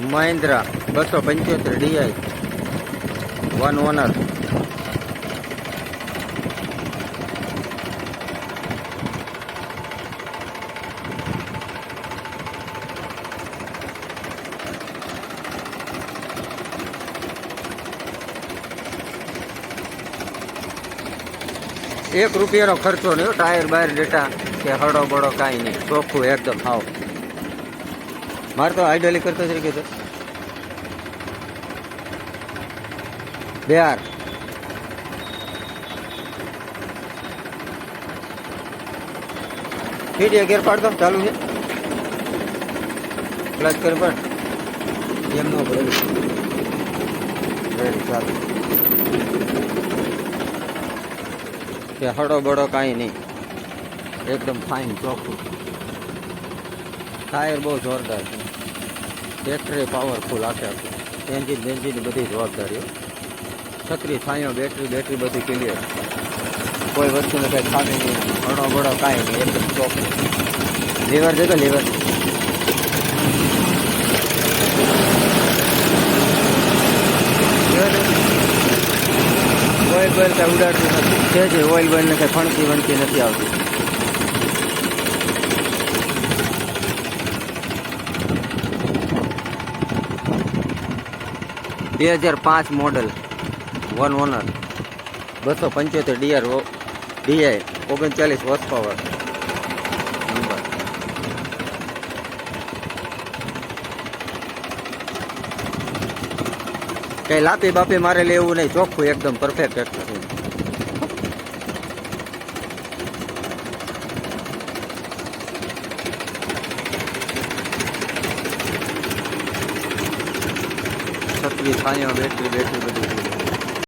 મહિન્દ્રા બસો પંચોતેર D I one honour એક રૂપિયાનો ખર્ચો નહીં ટાયર, બાયર, ડેટા. કે હળો બળો કાંઈ નહીં. ચોખ્ખું એકદમ, હાવ. મારે તો હાઇડ્રોલિક કરતો જ રહી ગયો બિહાર. ફીટ ગેર પાડતો, ચાલુ છે. ક્લચ કર પણ. એમ ન પડે. કે હડો બડો કાંઈ નહીં. એકદમ ફાઇન ચોખ્ખું. ટાયર બહુ જોરદાર છે. બેટરી પાવરફુલ આખે આખું. એન્જિન બેન્જિન બધી જવાબદારીઓ છત્રી છાંયો બેટરી બેટરી બધી ક્લિયર કોઈ વસ્તુને કંઈ ખામી નહીં. ઘણો બળો કાંઈ નહીં. એકદમ ચોખ્ખું લીવર છે તો લીવર ઓઇલ કાંઈ ઉડાડતું નથી. જે જે ઓઇલ બોઇલને કાંઈ ફણકી વણકી નથી આવતી. બે હજાર પાંચ મોડલ વન ઓનર બસો પંચોતેર ડીઆર ડીઆઈ ઓગણચાલીસ વોસ પાવર નંબર કઈ લાપી બાપી મારે લેવું નહીં. ચોખ્ખું એકદમ પરફેક્ટ ટ્રેક્ટર છત્રી છાંયો બેટરી બેટરી બધું